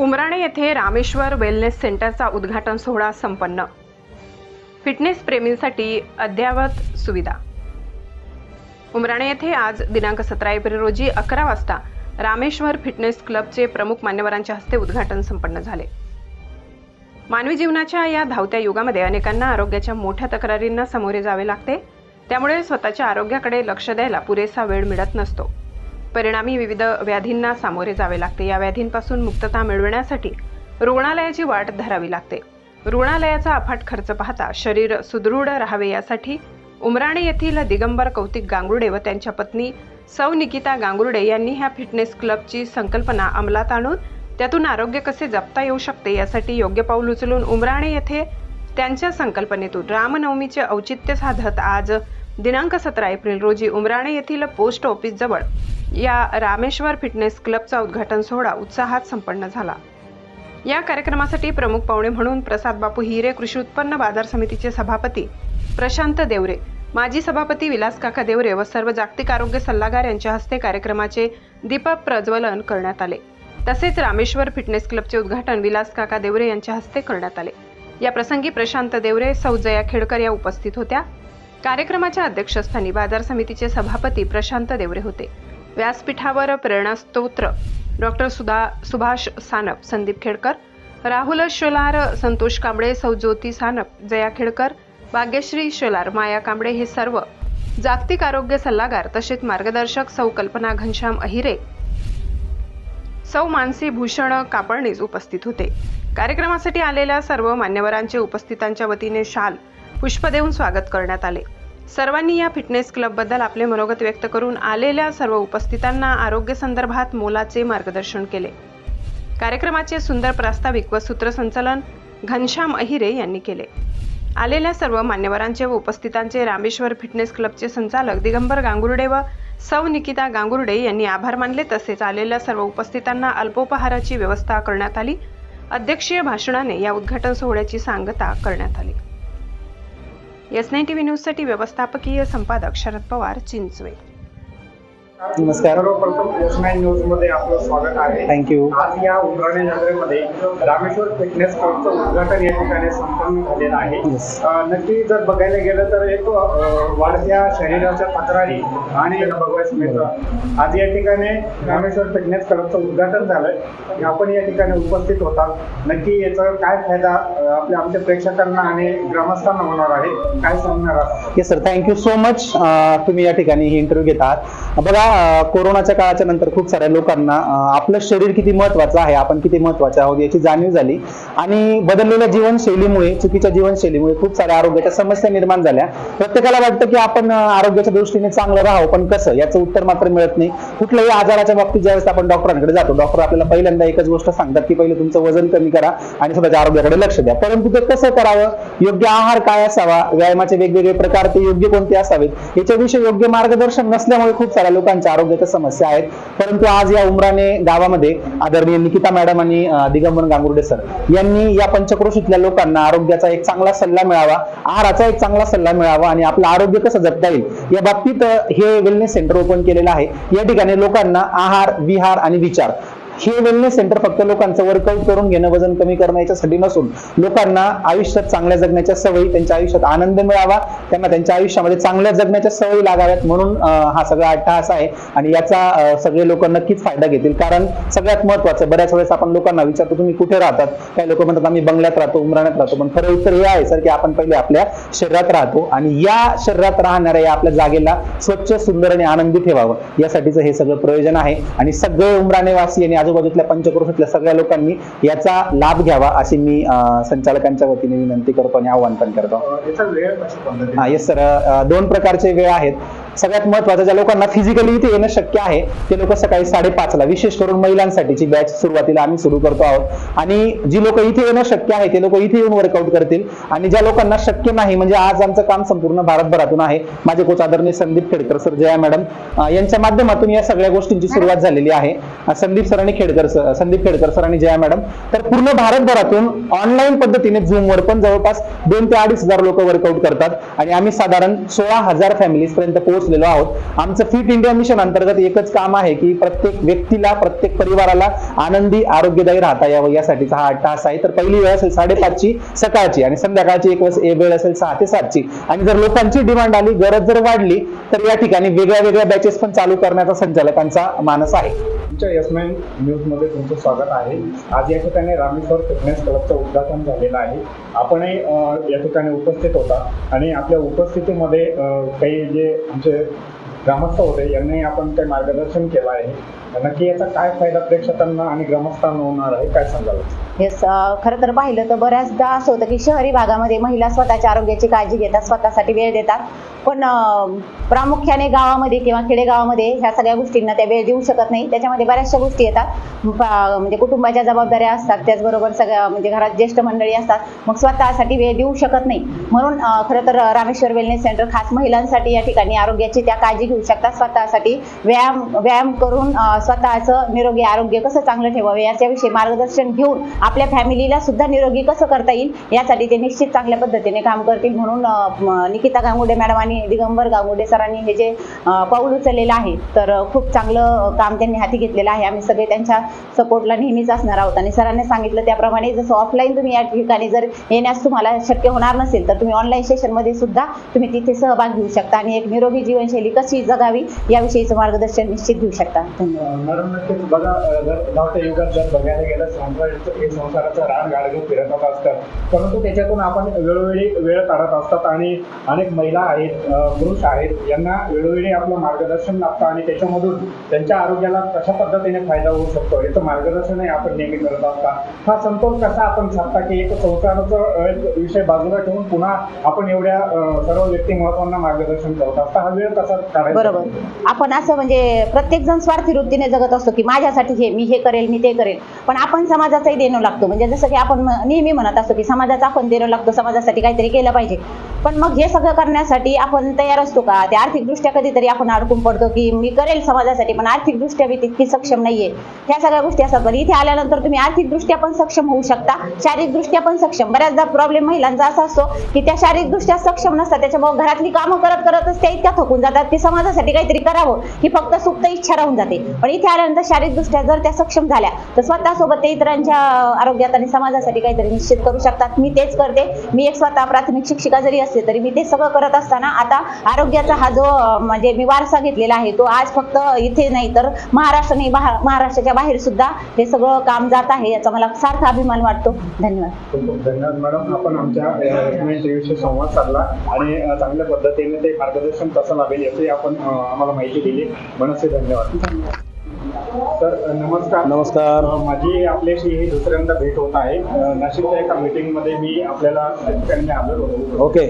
उमराणे येथे रामेश्वर वेलनेस सेंटरचा उद्घाटन सोहळा संपन्न. फिटनेस प्रेमींसाठी अद्ययावत सुविधा. उमराणे येथे आज दिनांक सतरा एप्रिल रोजी अकरा वाजता रामेश्वर फिटनेस क्लबचे प्रमुख मान्यवरांच्या हस्ते उद्घाटन संपन्न झाले. मानवी जीवनाच्या या धावत्या युगामध्ये अनेकांना आरोग्याच्या मोठ्या तक्रारींना सामोरे जावे लागते. त्यामुळे स्वतःच्या आरोग्याकडे लक्ष द्यायला पुरेसा वेळ मिळत नसतो. परिणामी विविध व्याधींना सामोरे जावे लागते. या व्याधींपासून मुक्तता मिळविण्यासाठी रुग्णालयाची वाट धरावी लागते. रुग्णालयाचा अफाट खर्च पाहता शरीर सुदृढ राहावे यासाठी उमराणे येथील दिगंबर कौतिक गांगुर्डे व त्यांच्या पत्नी सौ निकिता गांगुर्डे यांनी ह्या फिटनेस क्लबची संकल्पना अंमलात आणून त्यातून आरोग्य कसे जपता येऊ शकते यासाठी योग्य पाऊल उचलून उमराणे येथे त्यांच्या संकल्पनेतून रामनवमीचे औचित्य साधत आज दिनांक सतरा एप्रिल रोजी उमराणे येथील पोस्ट ऑफिस जवळ या रामेश्वर फिटनेस क्लबचा उद्घाटन सोहळा उत्साहात संपन्न झाला. या कार्यक्रमासाठी प्रमुख पाहुणे म्हणून प्रसाद बापू हिरे कृषी उत्पन्न बाजार समितीचे सभापती प्रशांत देवरे माजी सभापती विलास काका देवरे व सर्व जागतिक आरोग्य सल्लागार यांच्या हस्ते कार्यक्रमाचे दीपक प्रज्वलन करण्यात आले. तसेच रामेश्वर फिटनेस क्लबचे उद्घाटन विलास काका देवरे यांच्या हस्ते करण्यात आले. या प्रसंगी प्रशांत देवरे सौजया खेडकर या उपस्थित होत्या. कार्यक्रमाच्या अध्यक्षस्थानी बाजार समितीचे सभापती प्रशांत देवरे होते. व्यासपीठावर प्रेरणास्तोत्र डॉक्टर सुधा सुभाष सानप संदीप खेडकर राहुल शोलार संतोष कांबळे सौ ज्योती सानप जया खेडकर भाग्यश्री शोलार माया कांबळे हे सर्व जागतिक आरोग्य सल्लागार तसेच मार्गदर्शक सौ कल्पना घनश्याम अहिरे सौ मानसी भूषण कापडणीस उपस्थित होते. कार्यक्रमासाठी आलेल्या सर्व मान्यवरांचे उपस्थितांच्या वतीने शाल पुष्प देऊन स्वागत करण्यात आले. सर्वांनी या फिटनेस क्लबबद्दल आपले मनोगत व्यक्त करून आलेल्या सर्व उपस्थितांना आरोग्य संदर्भात मोलाचे मार्गदर्शन केले. कार्यक्रमाचे सुंदर प्रास्ताविक व सूत्रसंचलन घनश्याम अहिरे यांनी केले. आलेल्या सर्व मान्यवरांचे व उपस्थितांचे रामेश्वर फिटनेस क्लबचे संचालक दिगंबर गांगुर्डे व सौ निकिता गांगुर्डे यांनी आभार मानले. तसेच आलेल्या सर्व उपस्थितांना अल्पोपहाराची व्यवस्था करण्यात आली. अध्यक्षीय भाषणाने या उद्घाटन सोहळ्याची सांगता करण्यात आली. एस नाईन टीव्ही न्यूजसाठी व्यवस्थापकीय संपादक शरद पवार चिंचवे. नमस्कार. सर्वप्रथम एस नाईन न्यूजमध्ये आपलं स्वागत आहे. थँक्यू आज या उमराणे नगरीमध्ये रामेश्वर फिटनेस क्लबचं उद्घाटन या ठिकाणी संपन्न झालेलं आहे. नक्की जर बघायला गेलं तर एक वाढत्या शरीराच्या तक्रारी आणि बघायचं मिळतं आज या ठिकाणी रामेश्वर फिटनेस क्लबचं उद्घाटन झालंय. आपण या ठिकाणी उपस्थित होता. नक्की याचा काय फायदा आपल्या आमच्या प्रेक्षकांना आणि ग्रामस्थांना होणार आहे? काय सांगणार आहात? सर थँक्यू सो मच तुम्ही या ठिकाणी ही इंटरव्ह्यू घेत आहात. बघा कोरोनाच्या काळाच्या नंतर खूप साऱ्या लोकांना आपलं शरीर किती महत्वाचं आहे आपण किती महत्त्वाचे आहोत याची जाणीव झाली. आणि बदललेल्या जीवनशैलीमुळे चुकीच्या जीवनशैलीमुळे खूप साऱ्या आरोग्याच्या समस्या निर्माण झाल्या. प्रत्येकाला वाटतं की आपण आरोग्याच्या दृष्टीने चांगलं राहावं पण कसं? याचं उत्तर मात्र मिळत नाही. कुठल्याही आजाराच्या बाबतीत ज्यावेळेस आपण डॉक्टरांकडे जातो डॉक्टर आपल्याला पहिल्यांदा एकच गोष्ट सांगतात की पहिले तुमचं वजन कमी करा आणि स्वतःच्या आरोग्याकडे लक्ष द्या. परंतु ते कसं करावं? योग्य आहार काय असावा? व्यायामाचे वेगवेगळे प्रकार ते योग्य कोणते असावेत? याच्याविषयी योग्य मार्गदर्शन नसल्यामुळे खूप साऱ्या त्यांच्या आरोग्याच्या समस्या आहेत. परंतु आज या उमराने गावामध्ये आदरणीय निकिता मॅडम आणि दिगंबर गांगुर्डे सर यांनी या पंचक्रोशीतल्या लोकांना आरोग्याचा एक चांगला सल्ला मिळावा आहाराचा एक चांगला सल्ला मिळावा आणि आपलं आरोग्य कसं जगता येईल या बाबतीत हे वेलनेस सेंटर ओपन केलेलं आहे. या ठिकाणी लोकांना आहार विहार आणि विचार हे वेलनेस सेंटर फक्त लोकांचं वर्कआउट करून घेणं वजन कमी करणं याच्यासाठी नसून लोकांना आयुष्यात चांगल्या जगण्याच्या सवयी त्यांच्या आयुष्यात आनंद मिळावा त्यांना त्यांच्या आयुष्यामध्ये चांगल्या जगण्याच्या सवयी लागाव्यात म्हणून हा सगळा अट्टहास आहे. आणि याचा सगळे लोक नक्कीच फायदा घेतील. कारण सगळ्यात महत्वाचं बऱ्याच वेळेस आपण लोकांना विचारतो तुम्ही कुठे राहतात? काही लोक म्हणतात आम्ही बंगल्यात राहतो उमराण्यात राहतो. पण खरं उत्तर हे आहे सर की आपण पहिले आपल्या शरीरात राहतो आणि या शरीरात राहणाऱ्या या आपल्या जागेला स्वच्छ सुंदर आणि आनंदी ठेवावं. यासाठीचं हे सगळं प्रयोजन आहे. आणि सगळे उमराणेवासी आणि आजूबाजूतल्या पंचक्रोशीतल्या सगळ्या लोकांनी याचा लाभ घ्यावा अशी मी संचालकांच्या वतीने विनंती करतो आणि आव्हान पण करतो. हा येस सर दोन प्रकारचे वेळ आहेत. सगळ्यात महत्वाचं ज्या लोकांना फिजिकली इथे येणं शक्य आहे ते लोक सकाळी साडेपाचला विशेष करून महिलांसाठीची बॅच सुरुवातीला आम्ही सुरू करतो आहोत. आणि जी लोक इथे येणं शक्य आहे ते लोक इथे येऊन वर्कआउट करतील. आणि ज्या लोकांना शक्य नाही म्हणजे आज आमचं काम संपूर्ण भारतभरातून आहे. माझे कोच आदरणीय संदीप खेडकर सर जया मॅडम यांच्या माध्यमातून या सगळ्या गोष्टींची सुरुवात झालेली आहे. संदीप सर आणि खेडकर सर संदीप खेडकर सर आणि जया मॅडम तर पूर्ण भारतभरातून ऑनलाईन पद्धतीने झूमवर पण जवळपास दोन ते अडीच हजार लोक वर्कआउट करतात. आणि आम्ही साधारण सोळा हजार फॅमिलीज पर्यंत पोहोचलो पोहोचलेलो आहोत. आमचं फिट इंडिया मिशन अंतर्गत एकच काम आहे की प्रत्येक व्यक्तीला प्रत्येक परिवाराला आनंदी आरोग्यदायी राहता यावं यासाठीचा हा तास आहे. तर पहिली वेळ असेल साडेपाचची सकाळची आणि संध्याकाळची एक वेळेस- वेळ असेल सहा ते सातची. आणि जर लोकांची डिमांड आली गरज जर वाढली तर या ठिकाणी वेगळ्या वेगळ्या बॅचेस पण चालू करण्याचा संचालकांचा मानस आहे. तुमच्या यशमॅन न्यूजमध्ये तुमचं स्वागत आहे. आज या ठिकाणी रामेश्वर फिटनेस क्लबचं उद्घाटन झालेलं आहे. आपणही अं, या ठिकाणी उपस्थित होता आणि आपल्या उपस्थितीमध्ये काही जे आमचे ग्रामस्थ होते यांनी आपण काही मार्गदर्शन केलं आहे. नक्की याचा काय फायदा प्रेक्षकांना आणि ग्रामस्थांना होणार आहे काय सांगाल? येस खरं तर पाहिलं तर बऱ्याचदा असं होतं की शहरी भागामध्ये महिला स्वतःच्या आरोग्याची काळजी घेतात स्वतःसाठी वेळ देतात. पण प्रामुख्याने गावामध्ये किंवा खेडेगावामध्ये ह्या सगळ्या गोष्टींना त्या वेळ देऊ शकत नाही. त्याच्यामध्ये बऱ्याचशा गोष्टी येतात. म्हणजे कुटुंबाच्या जबाबदाऱ्या असतात त्याचबरोबर सगळ्या म्हणजे घरात ज्येष्ठ मंडळी असतात. मग स्वतःसाठी वेळ देऊ शकत नाही. म्हणून खरं तर रामेश्वर वेलनेस सेंटर खास महिलांसाठी या ठिकाणी आरोग्याची त्या काळजी घेऊ शकतात. स्वतःसाठी व्यायाम व्यायाम करून स्वतःचं निरोगी आरोग्य कसं चांगलं ठेवावे याच्याविषयी मार्गदर्शन घेऊन आपल्या फॅमिलीला सुद्धा निरोगी कसं करता येईल यासाठी ते निश्चित चांगल्या पद्धतीने काम करतील म्हणून निकिता गांगुडे मॅडम आणि दिगंबर गांगुडे सरांनी हे जे पाऊल उचललेलं आहे तर खूप चांगलं काम त्यांनी हाती घेतलेलं आहे. आम्ही सगळे त्यांच्या सपोर्टला नेहमीच असणार आहोत. आणि सरांनी सांगितलं त्याप्रमाणे जसं ऑफलाईन तुम्ही या ठिकाणी जर येण्यास तुम्हाला शक्य होणार नसेल तर तुम्ही ऑनलाईन सेशनमध्ये सुद्धा तुम्ही तिथे सहभाग घेऊ शकता. आणि एक निरोगी जीवनशैली कशी जगावी याविषयीचं मार्गदर्शन निश्चित घेऊ शकता. धन्यवाद. मॅडम नक्कीच बघा जर धावत्या युगात जर बघायला गेलं संसार हे संसाराचं रान गाडगं फिरत असतात परंतु त्याच्यातून आपण वेळोवेळी वेळ काढत असतात आणि अनेक महिला आहेत पुरुष आहेत यांना वेळोवेळी आपलं मार्गदर्शन लागतं आणि त्याच्यामधून त्यांच्या आरोग्याला कशा पद्धतीने फायदा होऊ शकतो याचं मार्गदर्शनही आपण नेहमी करत असता. हा समतोल कसा आपण साधता की एक संसाराचा विषय बाजूला ठेवून पुन्हा आपण एवढ्या सर्व व्यक्तिमत्वांना मार्गदर्शन करत असता. हा वेळ कसा काढायचा? बरोबर. आपण असं म्हणजे प्रत्येक जण स्वार्थी वृत्ती वृत्तीने जगत असतो की माझ्यासाठी हे मी हे करेल मी ते करेल. पण आपण समाजाचाही देणं लागतो. म्हणजे जसं की आपण नेहमी म्हणत असतो की समाजाचा आपण देणं लागतो समाजासाठी काहीतरी केलं पाहिजे. पण मग हे सगळं करण्यासाठी आपण तयार असतो का? ते आर्थिकदृष्ट्या कधीतरी आपण अडकून पडतो की मी करेल समाजासाठी पण आर्थिकदृष्ट्या मी तितकी सक्षम नाहीये. ह्या सगळ्या गोष्टी असतात. पण इथे आल्यानंतर तुम्ही आर्थिकदृष्ट्या पण सक्षम होऊ शकता. शारीरिकदृष्ट्या पण सक्षम. बऱ्याचदा प्रॉब्लेम महिलांचा असा असतो की त्या शारीरिकदृष्ट्या सक्षम नसतात. त्याच्यामुळे घरातली कामं करत करतच त्या इतक्या थकून जातात की समाजासाठी काहीतरी करावं. ही फक्त सुप्त इच्छा राहून जाते. पण इथे आल्यानंतर शारीरिकदृष्ट्या जर त्या सक्षम झाल्या तर स्वतःसोबत ते इतरांच्या आरोग्यात आणि समाजासाठी काहीतरी निश्चित करू शकतात. मी तेच करते. मी एक स्वतः प्राथमिक शिक्षिका जरी असते तरी मी ते सगळं करत असताना आता आरोग्याचा हा जो म्हणजे मी वारसा घेतलेला आहे तो आज फक्त इथे नाही तर महाराष्ट्र नाही बहा- महाराष्ट्राच्या बाहेर सुद्धा हे सगळं काम जात आहे याचा मला सार्थ अभिमान वाटतो. धन्यवाद. धन्यवाद मॅडम. आपण आमच्या संवाद साधला आणि चांगल्या पद्धतीने ते मार्गदर्शन कसं लाभेल याची आपण आम्हाला माहिती दिली. मनसे धन्यवाद. धन्यवाद. तर अ, नमस्कार. नमस्कार. माझी आपल्याशी ही दुसऱ्यांदा भेट होत आहे. नाशिकच्या एका मीटिंगमध्ये मी आपल्याला त्या ठिकाणी आलो होतो. ओके.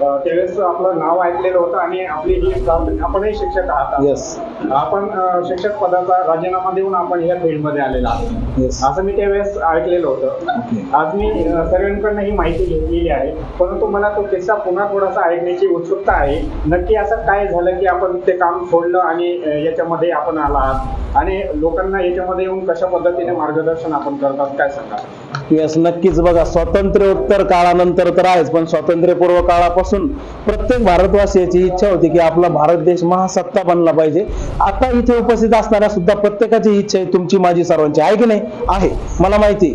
त्यावेळेस आपलं नाव ऐकलेलं होतं आणि आपली ही आपणही शिक्षक आहात. येस आपण शिक्षक पदाचा राजीनामा देऊन आपण या फील्डमध्ये आलेला आहोत. असं मी त्यावेळेस ऐकलेलं होतं. आज मी सर्वांकडनं ही माहिती घेतलेली आहे. परंतु मला तो किस्सा पुन्हा थोडासा ऐकण्याची उत्सुकता आहे. नक्की असं काय झालं की आपण ते काम सोडलं आणि याच्यामध्ये आपण आला आहात? आणि लोकांना याच्यामध्ये येऊन कशा पद्धतीने मार्गदर्शन आपण करतात काय सांगा येस नक्कीच. बघा स्वातंत्र्योत्तर काळानंतर तर आहेच पण स्वातंत्र्यपूर्व काळापासून प्रत्येक भारतवासियाची इच्छा होती की आपला भारत देश महासत्ता बनला पाहिजे. आता इथे उपस्थित असणाऱ्या सुद्धा प्रत्येकाची इच्छा आहे तुमची माझी सर्वांची. आहे की नाही? आहे. मला माहिती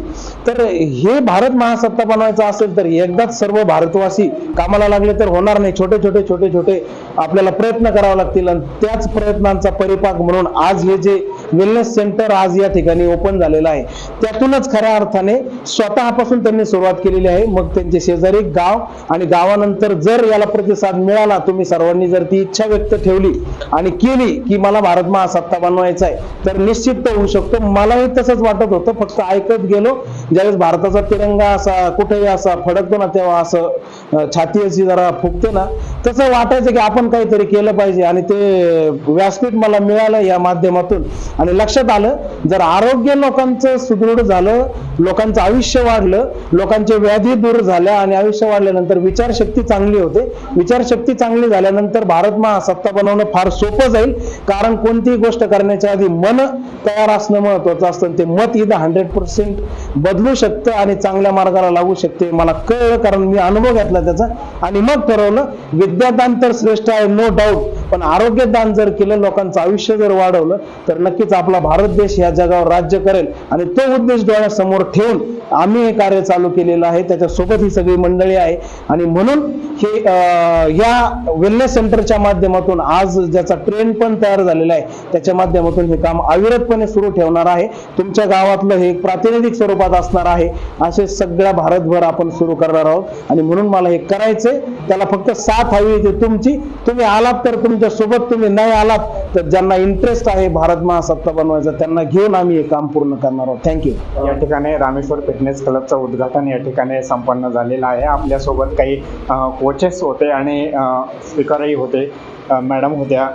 तर हे भारत महासत्ता बनवायचं असेल तर एकदाच सर्व भारतवासी कामाला लागले तर होणार नाही. छोटे छोटे छोटे छोटे आपल्याला प्रयत्न करावे लागतील. आणि त्याच प्रयत्नांचा परिपाक म्हणून आज हे जे वेलनेस सेंटर आज या ठिकाणी ओपन झालेलं आहे. त्यातूनच खऱ्या अर्थाने स्वतःपासून त्यांनी सुरुवात केलेली आहे. मग त्यांचे शेजारी गाव आणि गावानंतर जर याला प्रतिसाद मिळाला तुम्ही सर्वांनी जर ती इच्छा व्यक्त ठेवली आणि केली की मला भारत महासत्ता बनवायचा आहे तर निश्चित होऊ शकतो. मलाही तसंच वाटत होतं. फक्त ऐकत गेलो ज्यावेळेस भारताचा तिरंगा असा कुठेही असा फडकतो ना तेव्हा असं छाती अशी जरा फुगते ना तसं वाटायचं की आपण काहीतरी केलं पाहिजे. आणि ते व्यासपीठ मला मिळालं या माध्यमातून. आणि लक्षात आलं जर आरोग्य लोकांचं सुदृढ झालं लोकांचं आयुष्य वाढलं लोकांचे व्याधी दूर झाल्या आणि आयुष्य वाढल्यानंतर विचारशक्ती चांगली होते विचारशक्ती चांगली झाल्यानंतर भारत महासत्ता बनवणं फार सोपं जाईल कारण कोणतीही गोष्ट करण्याच्या आधी मन तयार असणं महत्वाचं असतं ते मत इथं हंड्रेड पर्सेंट बदलू शकतं आणि चांगल्या मार्गाला लागू शकते मला कळलं कारण मी अनुभव घेतला त्याचा. आणि मग ठरवलं विद्यादान तर श्रेष्ठ आहे नो डाऊट पण आरोग्यदान जर केलं लोकांचं आयुष्य जर वाढवलं तर नक्कीच आपला भारत देश या जगावर राज्य करेल आणि तो उद्देश डोळ्यासमोर ठेवून आम्ही हे कार्य चालू केलेलं आहे. त्याच्यासोबत ही सगळी मंडळी आहे. आणि म्हणून हे या वेलनेस सेंटरच्या माध्यमातून आज ज्याचा ट्रेंड पण तयार झालेला आहे त्याच्या माध्यमातून हे काम अविरतपणे सुरू ठेवणार आहे. तुमच्या गावातलं हे प्रातिनिधिक स्वरूपात असणार आहे. असे सगळ्या भारतभर आपण सुरू करणार आहोत. आणि म्हणून मला हे करायचंय. त्याला फक्त साथ हवी ती तुमची. तुम्ही आलात तर तुमच्यासोबत तुम्ही नाही आलात तर ज्यांना इंटरेस्ट आहे भारत महासत्ता बनवायचा त्यांना घेऊन आम्ही हे काम पूर्ण करणार आहोत. थँक्यू या ठिकाणी रामेश्वर फिटनेस क्लबचं उद्घाटन या ठिकाणी संपन्न झालेलं आहे. आपल्यासोबत काही कोचेस होते आणि स्पीकरही होते. मॅडम होत्या.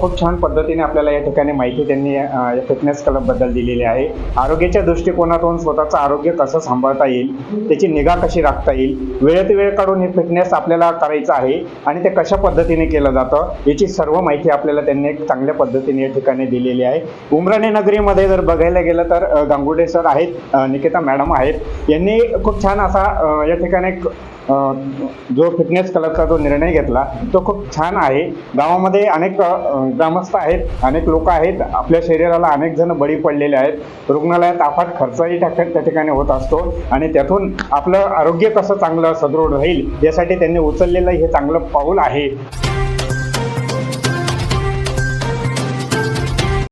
खूप छान पद्धतीने आपल्याला या ठिकाणी माहिती त्यांनी या फिटनेस क्लबबद्दल दिलेली आहे. आरोग्याच्या दृष्टिकोनातून स्वतःचं आरोग्य कसं सांभाळता येईल त्याची निगा कशी राखता येईल वेळेत वेळ काढून हे फिटनेस आपल्याला करायचं आहे आणि ते कशा पद्धतीने केलं जातं याची सर्व माहिती आपल्याला त्यांनी एक चांगल्या पद्धतीने या ठिकाणी दिलेली आहे. उमराणे नगरीमध्ये जर बघायला गेलं तर गांगुडे सर आहेत निकिता मॅडम आहेत. यांनी खूप छान असा या ठिकाणी एक जो फिटनेस क्लबचा जो निर्णय घेतला तो खूप छान आहे. गावामध्ये अनेक ग्रामस्थ आहेत अनेक लोक आहेत. आपल्या शरीराला अनेक जण बळी पडलेले आहेत. रुग्णालयात अफाट खर्चही त्या त्या ठिकाणी होत असतो. आणि त्यातून आपलं आरोग्य कसं चांगलं सदृढ राहील यासाठी त्यांनी उचललेलं हे चांगलं पाऊल आहे.